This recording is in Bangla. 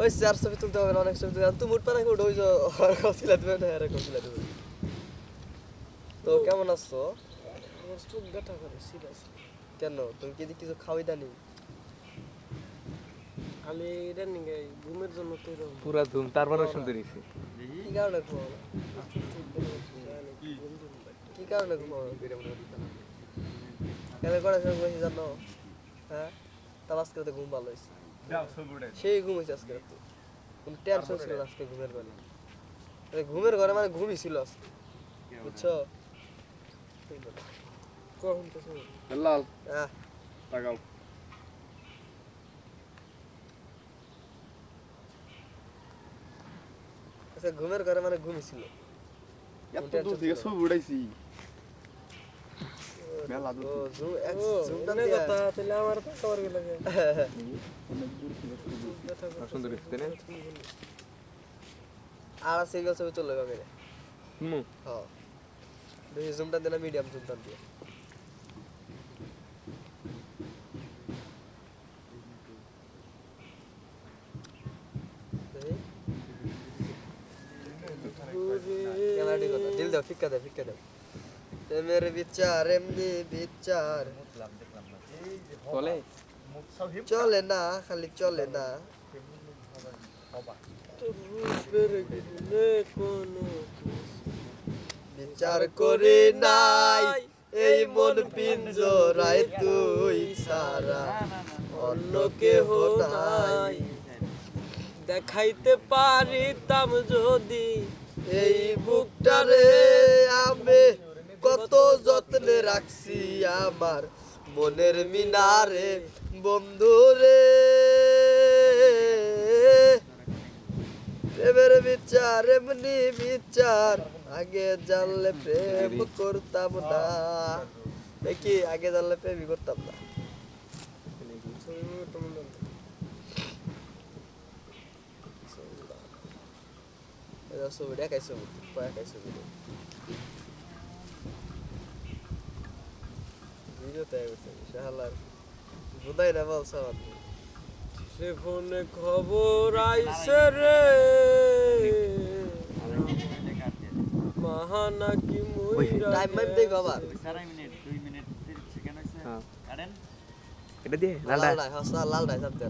ওই চার ছবি তুলতে হবে না অনেক ছবি তুলতে তুমি উঠবে না উঠে ওই যে কৌশিলা দেবে না এরা কৌশিলা দেবে। তো কেমন আছো? চোখ ব্যথা করে সিরিয়াস কেন? তুমি কি কিছু খাওয়াই দানি আমি রানিং এ ঘুমের জন্য তো পুরা ধুম তারপরে শুনতে নিছি। কি কারণে ঘুমাও? না? কি কারণে ঘুমাও? না? কেন সময় বসে জানো? হ্যাঁ? তার আজকে ঘুম ভালো হয়েছে। সেই ঘুম হয়েছে আজকে কোনো টেনশন ছিল আজকে ঘুমের ঘরে। ঘুমের ঘরে মানে ঘুমই ছিল আজকে। বুঝছ? কখন তো লাল। হ্যাঁ তাকাও আচ্ছা ঘুমের ঘরে মানে ঘুমই ছিল। এত দূর থেকে সব উড়াইছি মেলা দূর ও জুম এক ও জুমটা অনেক দিয়া কথা তাহলে আমার তো খাবার গেলে ব্যথা করে সুন্দর আর সিঙ্গেল ছবি কবে রে। হুম। হ্যাঁ বেশি জুমটা দিনা মিডিয়াম জুমটা দিয়ে। দিল দাও ফিক্কা দাও ফিক্কা দাও। প্রেমের বিচার এমনি বিচার। চলে? চলে না খালি চলে না। বিচার করি নাই এই মন পিঞ্জরায় তুই সারা অন্য কেহ নাই। দেখাইতে পারিতাম যদি এই বুকটারে আমি কত যত্নে রাখছি আমার মনের মিনারে বন্ধুরে প্রেমের বিচার এমনি বিচার। আগে জানলে প্রেম করতাম না। দেখি আগে জানলে প্রেমই করতাম না। ছবি দেখাই ছবি দেখাই ছবি ভিডিও তাই করছে শাহালার বুধাই না বলছ সে ফোনে খবর আইসে রে। মাহানা কি মইরা টাইম মাইম দেখ আবার। হ্যাঁ। এটা দিয়ে লালটা লাল ডাই হ্যাঁ লাল লাল সাবতে